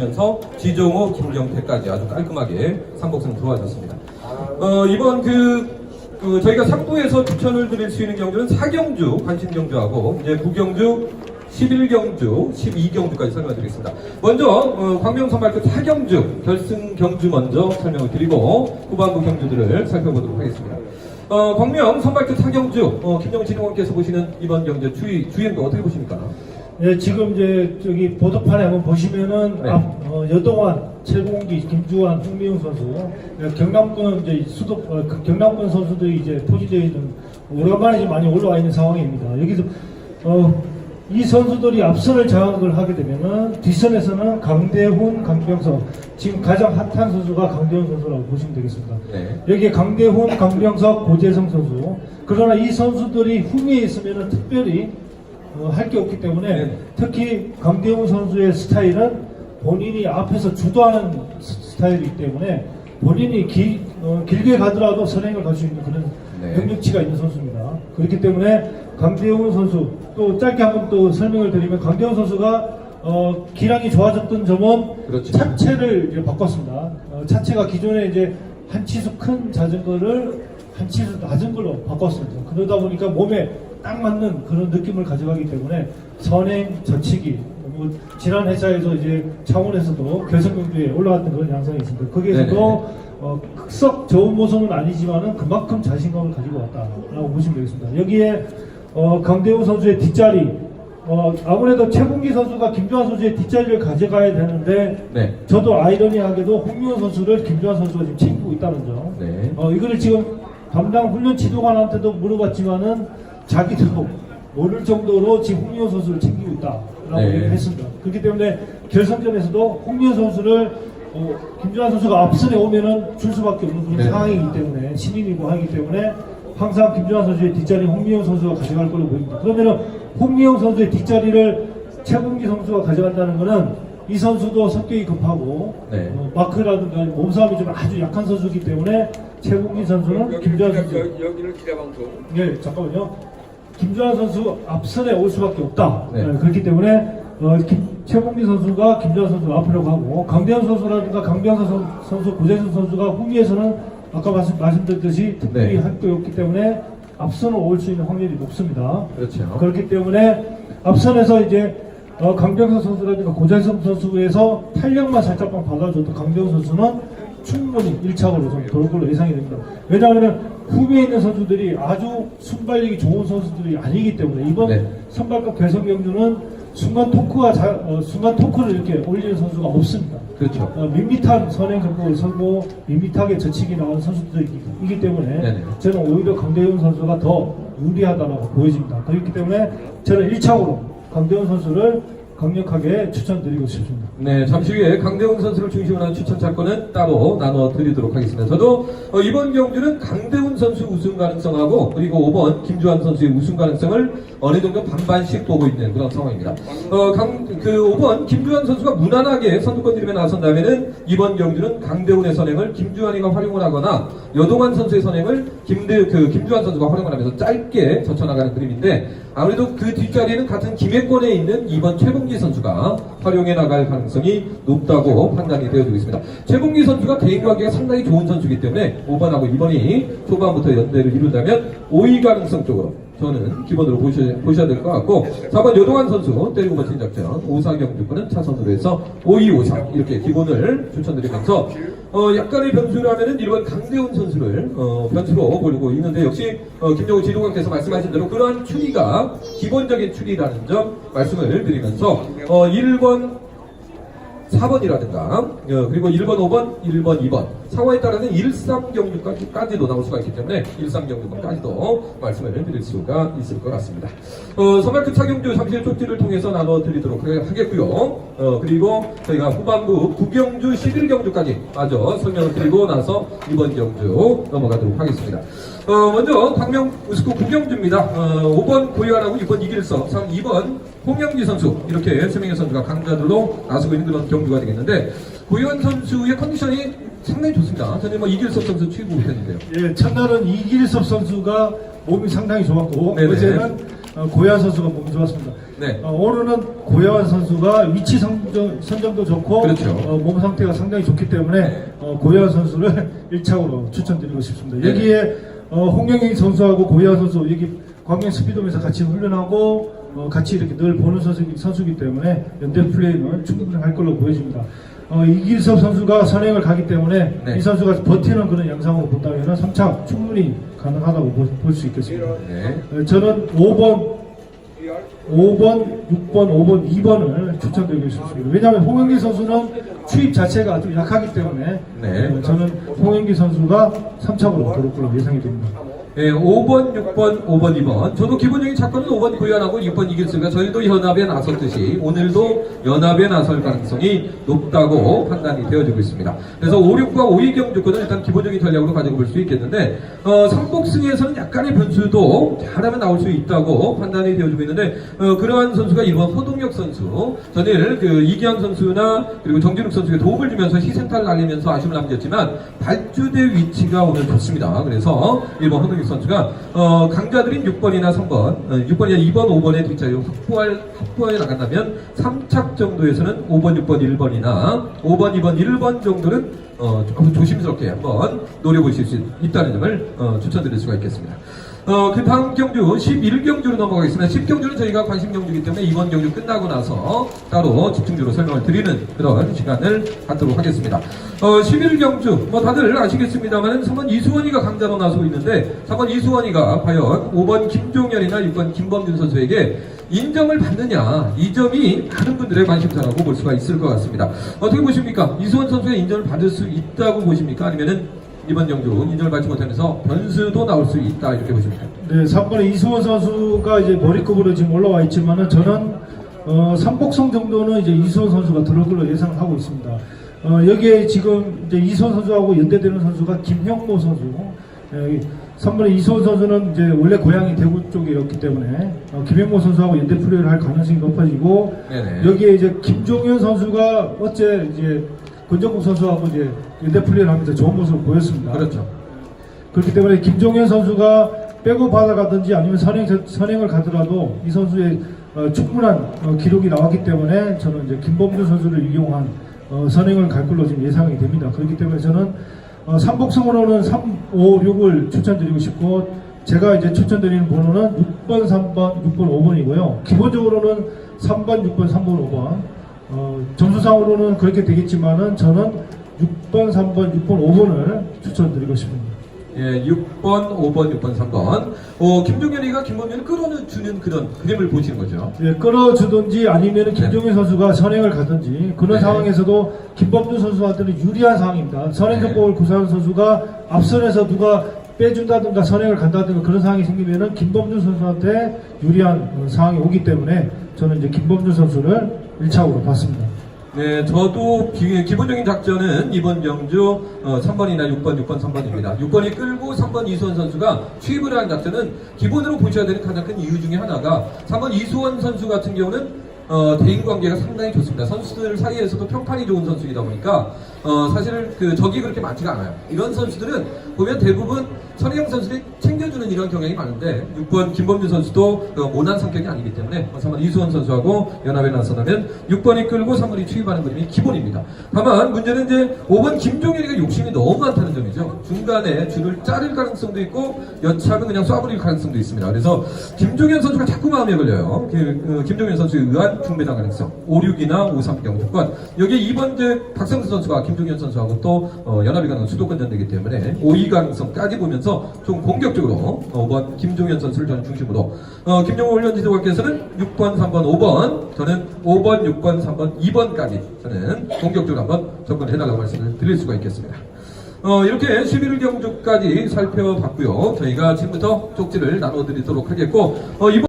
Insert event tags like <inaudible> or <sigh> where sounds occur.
면서 지종호, 김경태까지 아주 깔끔하게 삼복승 들어와줬습니다. 어, 이번 그, 그 저희가 3부에서 추천을 드릴 수 있는 경주는 4경주 관심 경주하고 이제 9경주 11경주, 12경주까지 설명드리겠습니다. 먼저 어, 광명선발급 4경주 결승 경주 먼저 설명을 드리고 후반부 경주들을 살펴보도록 하겠습니다. 어, 광명 선발급 4경주 어, 김정진 의원께서 보시는 이번 경주 주의, 주행도 어떻게 보십니까? 네, 지금 이제 저기 보도판에 한번 보시면은 네. 앞, 어, 여동환, 최봉기, 김주환, 홍미웅 선수, 네, 경남권 이제 수도 어, 그 경남권 선수들이 이제 포지되어 있는 오랜만에 지금 많이 올라와 있는 상황입니다. 여기서 어, 이 선수들이 앞선을 장악을 하게 되면은 뒷선에서는 강대훈, 강병석 지금 가장 핫한 선수가 강대훈 선수라고 보시면 되겠습니다. 네. 여기에 강대훈, 강병석, 고재성 선수. 그러나 이 선수들이 후미에 있으면은 특별히 어, 할게 없기 때문에 네. 특히 강대훈 선수의 스타일은 본인이 앞에서 주도하는 스- 스타일이기 때문에 본인이 기- 어, 길게 가더라도 선행을 갈 수 있는 그런 네. 능력치가 있는 선수입니다. 그렇기 때문에 강대훈 선수 또 짧게 한번 또 설명을 드리면 강대훈 선수가 어, 기량이 좋아졌던 점은 그렇죠. 차체를 이제 바꿨습니다. 어, 차체가 기존에 이제 한 치수 큰 자전거를 한 치수 낮은 걸로 바꿨습니다. 그러다 보니까 몸에 딱 맞는 그런 느낌을 가져가기 때문에 선행, 저치기, 뭐 지난 회차에서 이제 창원에서도 결승경주에 올라갔던 그런 양상이 있습니다. 거기에서도. 어, 썩 좋은 모습은 아니지만은 그만큼 자신감을 가지고 왔다라고 보시면 되겠습니다. 여기에 어, 강대우 선수의 뒷자리, 어, 아무래도 최봉기 선수가 김주환 선수의 뒷자리를 가져가야 되는데 네. 저도 아이러니하게도 홍미호 선수를 김주환 선수가 지금 챙기고 있다는 점. 네. 어, 이거를 지금 담당 훈련 지도관한테도 물어봤지만은 자기도 모를 정도로 지금 홍미호 선수를 챙기고 있다라고 네. 얘기를 했습니다. 그렇기 때문에 결승전에서도 홍미호 선수를 어, 김주환 선수가 앞선에 오면은 줄 수밖에 없는 그런 네. 상황이기 때문에 신인이고 하기 때문에 항상 김주환 선수의 뒷자리 홍미호 선수가 가져갈 걸로 보입니다. 그러면은 홍미호 선수의 뒷자리를 최봉기 선수가 가져간다는 거는 이 선수도 성격이 급하고 네. 어, 마크라든가 몸싸움이 좀 아주 약한 선수이기 때문에 최봉기 선수는 김주환 선수 여기, 여기는 기자방송. 예 잠깐만요 김주환 선수 앞선에 올 수밖에 없다 네. 예, 그렇기 때문에 어, 김, 최봉기 선수가 김주환 선수 앞으로 가고 강대현 선수라든가 강병사 선- 선수 고재선 선수가 후미에서는 아까 말씀, 말씀드렸듯이 특별히 네. 없기 때문에 앞선으로 올수 있는 확률이 높습니다 그렇죠. 그렇기 때문에 앞선에서 이제 어, 강병서 선수라든가 고재성 선수에서 탄력만 살짝만 받아줘도 강병 선수는 충분히 1차적으로 좀 돌 걸로 예상이 됩니다. 왜냐하면 후미에 있는 선수들이 아주 순발력이 좋은 선수들이 아니기 때문에 이번 네. 선발급 개성 경주는 순간 토크가 자, 어, 순간 토크를 이렇게 올리는 선수가 없습니다. 그렇죠. 어, 밋밋한 선행 정보를 서고 밋밋하게 저치기 나오는 선수들이기 때문에 네네. 저는 오히려 강대훈 선수가 더 유리하다고 보여집니다. 그렇기 때문에 저는 1차적으로 강대훈 선수를 강력하게 추천드리고 싶습니다. 네, 잠시 후에 강대훈 선수를 중심으로 한 추천 사건은 따로 나눠 드리도록 하겠습니다. 저도 어, 이번 경주는 강대훈 선수 우승 가능성하고 그리고 5번 김주환 선수의 우승 가능성을 어느 정도 반반씩 보고 있는 그런 상황입니다. 어, 강, 그 5번 김주환 선수가 무난하게 선두권 드림에 나선다면은 이번 경주는 강대훈의 선행을 김주환이가 활용을 하거나 여동환 선수의 선행을 김대, 그 김주환 선수가 활용을 하면서 짧게 젖혀나가는 그림인데 아무래도 그 뒷자리는 같은 김해권에 있는 이번 최봉 기 선수가 활용해 나갈 가능성이 높다고 판단이 되어지고 있습니다. 최봉기 선수가 개인 관계가 상당히 좋은 선수이기 때문에 5번하고 2번이 초반부터 연대를 이룬다면 5위 가능성 쪽으로 저는 기본으로 보셔야, 보셔야 될 것 같고 4번 여동환 선수 때리고 버틴 작전 5사경주권은 차선으로 해서 5위 5사 이렇게 기본을 추천드리면서 어, 약간의 변수라면은 1번 강대훈 선수를 어, 변수로 보려고 있는데 역시 어, 김정우 지도관께서 말씀하신 대로 그러한 추리가 기본적인 추리라는 점 말씀을 드리면서 어, 1번 4번이라든가 어, 그리고 1번, 5번, 1번, 2번 상황에 따라서는 13경주까지도 나올 수가 있기 때문에 13경주까지도 말씀을 드릴 수가 있을 것 같습니다. 어, 선발급 차경주 잠실 쪽지를 통해서 나눠드리도록 하- 하겠고요. 어, 그리고 저희가 후반부 9경주, 11경주까지 마저 설명을 드리고 나서 이번 경주 넘어가도록 하겠습니다. 어, 먼저 광명 우스코 구경주입니다. 어, 5번 고유하라고 6번 이길석, 3, 2번 홍영기 선수 이렇게 세 명의 선수가 강자들로 나서고 있는 그런 경주가 되겠는데 고유한 선수의 컨디션이 상당히 좋습니다. 저는 뭐 이길석 선수 최고 못했는데요. 예, 첫날은 이길섭 선수가 몸이 상당히 좋았고 네네. 어제는 어, 고현 선수가 몸이 좋았습니다. 네. 어, 오늘은 고현 선수가 위치 선정, 선정도 좋고 그렇죠. 어, 몸 상태가 상당히 좋기 때문에 네. 어, 고현 선수를 <laughs> 1차로 추천드리고 싶습니다. 네. 여기에 어, 홍영희 선수하고 고현 선수 여기 광명 스피드홈에서 같이 훈련하고 어, 같이 이렇게 늘 보는 선수, 선수이기 때문에 연대 플레이는 충분히 할 걸로 보여집니다. 어, 이길섭 선수가 선행을 가기 때문에 네. 이 선수가 버티는 그런 양상으로 본다면 3차 충분히 가능하다고 볼 수 있겠습니다. 네. 어, 저는 5번, 5번, 6번, 5번, 2번을 추천드리고 싶습니다. 왜냐하면 홍영기 선수는 추입 자체가 아주 약하기 때문에 네. 어, 저는 홍영기 선수가 3차로 들어올 걸로 예상이 됩니다. 예, 5번, 6번, 5번, 2번. 저도 기본적인 사건은 5번 구현하고 6번 이길수가 저희도 연합에 나섰듯이 오늘도 연합에 나설 가능성이 높다고 판단이 되어지고 있습니다. 그래서 5, 6과 5위 경주권은 일단 기본적인 전략으로 가지고 볼 수 있겠는데, 어, 삼복승에서는 약간의 변수도 잘하면 나올 수 있다고 판단이 되어지고 있는데, 어, 그러한 선수가 1번 허동혁 선수, 전일 그 이기환 선수나 그리고 정진욱 선수에게 도움을 주면서 희생타를 날리면서 아쉬움을 남겼지만, 발주대 위치가 오늘 좋습니다. 그래서 1번 허동혁 선수가 어, 강자들인 6번이나 3번, 어, 6번이나 2번, 5번의 뒷자리를 확보할, 확보해 나간다면 3착 정도에서는 5번, 6번, 1번이나 5번, 2번, 1번 정도는 어, 조금 조심스럽게 한번 노려보실 수 있다는 점을 어, 추천드릴 수가 있겠습니다. 어, 그 다음 경주 11경주로 넘어가겠습니다. 10경주는 저희가 관심 경주이기 때문에 이번 경주 끝나고 나서 따로 집중적으로 설명을 드리는 그런 시간을 갖도록 하겠습니다. 어, 11경주, 뭐 다들 아시겠습니다만 3번 이수원이가 강자로 나서고 있는데 3번 이수원이가 과연 5번 김종현이나 6번 김범준 선수에게 인정을 받느냐 이 점이 많은 분들의 관심사라고 볼 수가 있을 것 같습니다. 어떻게 보십니까? 이수원 선수가 인정을 받을 수 있다고 보십니까? 아니면은 이번 경주 인정을 받지 못하면서 변수도 나올 수 있다 이렇게 보십니까? 네, 3번에 이수원 선수가 이제 머리급으로 지금 올라와 있지만은 저는 어, 삼복성 정도는 이제 이수원 선수가 들어올 걸로 예상하고 있습니다. 어, 여기에 지금 이제 이수원 선수하고 연대되는 선수가 김형모 선수. 예, 3번에 이수원 선수는 이제 원래 고향이 대구 쪽이었기 때문에 어, 김형모 선수하고 연대 플레이를 할 가능성이 높아지고 네네. 여기에 이제 김종현 선수가 어째 이제 권정국 선수하고 이제 연대 플레이를 하면서 좋은 모습을 보였습니다. 그렇죠. 그렇기 때문에 김종현 선수가 백업 받아가든지 아니면 선행, 선행을 가더라도 이 선수의 어, 충분한 어, 기록이 나왔기 때문에 저는 이제 김범준 선수를 이용한 어, 선행을 갈 걸로 지금 예상이 됩니다. 그렇기 때문에 저는 어, 삼복승으로는 3, 5, 6을 추천드리고 싶고 제가 이제 추천드리는 번호는 6번, 3번, 6번, 5번이고요. 기본적으로는 3번, 6번, 3번, 5번. 어, 점수상으로는 그렇게 되겠지만은 저는 6번, 3번, 6번, 5번을 추천드리고 싶습니다. 예, 6번, 5번, 6번, 3번. 어, 김종현이가 김범준을 끌어주는 그런 그림을 보시는 거죠. 예, 끌어주든지 아니면 김종현 선수가 선행을 가든지 그런 네. 상황에서도 김범준 선수한테는 유리한 상황입니다. 선행 네. 정법을 구사하는 선수가 앞선에서 누가 빼준다든가 선행을 간다든가 그런 상황이 생기면은 김범준 선수한테 유리한 어, 상황이 오기 때문에 저는 이제 김범준 선수를 1차적으로 봤습니다. 네, 저도 기, 기본적인 작전은 이번 경주 어, 3번이나 6번, 6번, 3번입니다. 6번이 끌고 3번 이수원 선수가 취입을 한 작전은 기본으로 보셔야 되는 가장 큰 이유 중에 하나가 3번 이수원 선수 같은 경우는 어, 대인 관계가 상당히 좋습니다. 선수들 사이에서도 평판이 좋은 선수이다 보니까 어, 사실 그 적이 그렇게 많지가 않아요. 이런 선수들은 보면 대부분 선혜영 선수들이 챙겨 주는 이런 경향이 많은데 6번 김범준 선수도 그 모난 성격이 아니기 때문에 3번 이수원 선수하고 연합에 나서면 6번이 끌고 3번이 투입하는 그림이 기본입니다. 다만 문제는 이제 5번 김종현이가 욕심이 너무 많다는 점이죠. 중간에 줄을 자를 가능성도 있고 여차하면 그냥 쏴버릴 가능성도 있습니다. 그래서 김종현 선수가 자꾸 마음에 걸려요. 그, 그 김종현 선수에 의한 중배당 가능성 5, 6이나 5, 3 경주권 여기에 2번 이제 박성수 선수가 김종현 선수하고 또 어, 연합이 가는 수도권 전되기 때문에 5위 가능성까지 보면서 좀 공격적으로 5번 김종현 선수를 저는 중심으로 어, 김종호 훈련 지도관께서는 6번, 3번, 5번 저는 5번, 6번, 3번, 2번까지 저는 공격적으로 한번 접근해달라고 말씀을 드릴 수가 있겠습니다. 어, 이렇게 11일 경주까지 살펴봤고요. 저희가 지금부터 쪽지를 나눠드리도록 하겠고 어, 이번